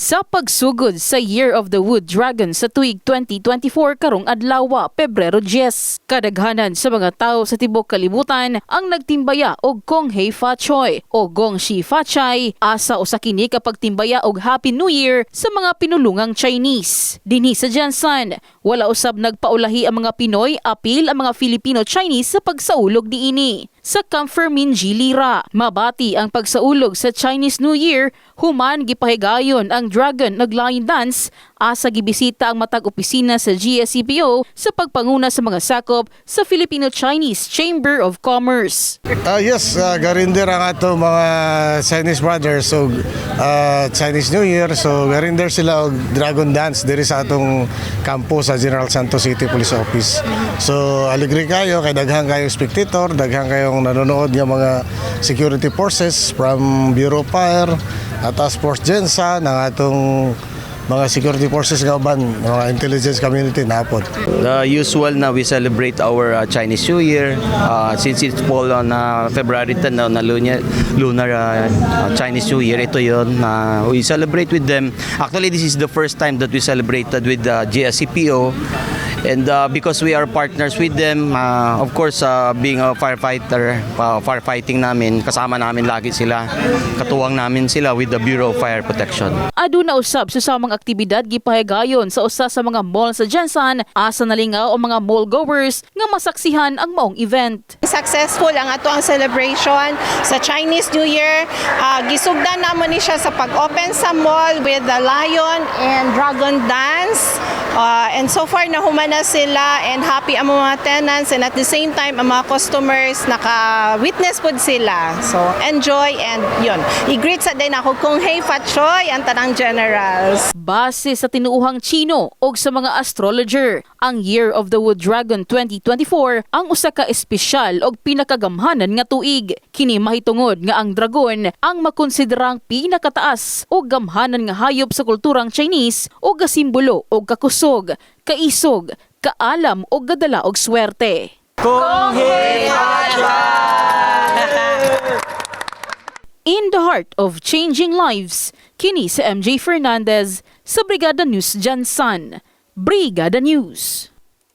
Sa pagsugod sa Year of the Wood Dragon sa tuig 2024 karong adlaw, Pebrero 10, kadaghanan sa mga tao sa tibok kalibutan ang nagtimbaya og Kong Hei Fa Choi o Gong Shi Fa Chai asa usa kini kapag timbaya og Happy New Year sa mga pinulungang Chinese. Dinhi sa Jansan, wala usab nagpaulahi ang mga Pinoy apil ang mga Filipino-Chinese sa pagsaulog niini. Sa Comfermin Gilira, mabati ang pagsaulog sa Chinese New Year, human gipahigayon ang Dragon Naglayin Dance asa gibisita ang matag opisina sa GSCPO sa pagpanguna sa mga sakop sa Filipino-Chinese Chamber of Commerce. Ah yes, uh, garinder ang ato mga Chinese brothers. So, ah, Chinese New Year. So, garinder sila og Dragon Dance diri sa atong kampo sa General Santos City Police Office. So, aligri kayo, kay daghang kayo spectator, daghang kayong nanonood nga mga security forces from Bureau of Fire, at Task Force Gensa, ng atong mga security forces nga uban, mga intelligence community napod. The usual na we celebrate our uh, Chinese New Year uh, since it's fall on uh, February 10 na, na lunar, lunar uh, uh, Chinese New Year. Ito yon na we celebrate with them. Actually, this is the first time that we celebrated with the GSCPO. And uh, because we are partners with them, uh, of course, uh, being a firefighter, uh, firefighting namin, kasama namin lagi sila. Katuwang namin sila with the Bureau of Fire Protection. Aduna usab sa samang aktibidad gipahigayon sa usa sa mga mall sa Jansan asa nalingaw ang mga mall goers nga masaksihan ang maong event. Successful ang ato ang celebration sa Chinese New Year. Ah, gisugdan namo ni siya sa pag-open sa mall with the lion and dragon dance. Ah, and so far nahuman na sila and happy ang mga tenants and at the same time ang mga customers naka-witness pod sila. So enjoy and yun. I-greet sa din ako kung hey Fatchoy ang tanang generals. Base sa tinuuhang Chino o sa mga astrologer, ang Year of the Wood Dragon 2024 ang usa ka espesyal o pinakagamhanan nga tuig. Kini mahitungod nga ang dragon ang makonsiderang pinakataas o gamhanan nga hayop sa kulturang Chinese o gasimbolo o kakusog, kaisog, kaalam o gadala og swerte. In the heart of changing lives, kini sa MJ Fernandez sa Brigada News Jansan. Brigada News.